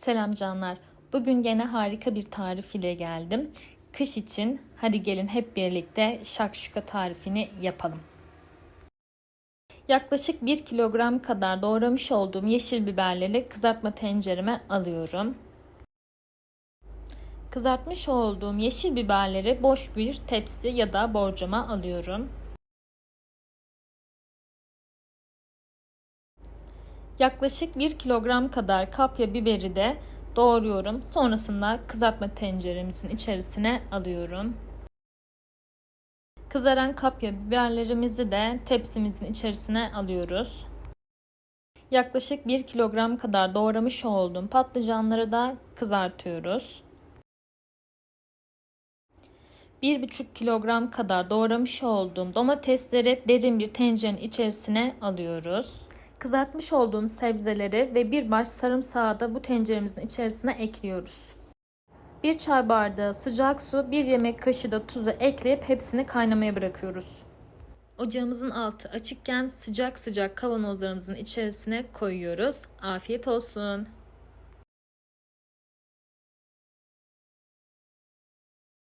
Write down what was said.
Selam canlar. Bugün gene harika bir tarif ile geldim. Kış için hadi gelin hep birlikte şakşuka tarifini yapalım. Yaklaşık 1 kilogram kadar doğramış olduğum yeşil biberleri kızartma tencereme alıyorum. Kızartmış olduğum yeşil biberleri boş bir tepsi ya da borcama alıyorum. Yaklaşık 1 kilogram kadar kapya biberi de doğruyorum. Sonrasında kızartma tenceremizin içerisine alıyorum. Kızaran kapya biberlerimizi de tepsimizin içerisine alıyoruz. Yaklaşık 1 kilogram kadar doğramış olduğum patlıcanları da kızartıyoruz. 1,5 kilogram kadar doğramış olduğum domatesleri derin bir tencerenin içerisine alıyoruz. Kızartmış olduğum sebzeleri ve bir baş sarımsağı da bu tenceremizin içerisine ekliyoruz. Bir çay bardağı sıcak su, bir yemek kaşığı da tuzu ekleyip hepsini kaynamaya bırakıyoruz. Ocağımızın altı açıkken sıcak sıcak kavanozlarımızın içerisine koyuyoruz. Afiyet olsun.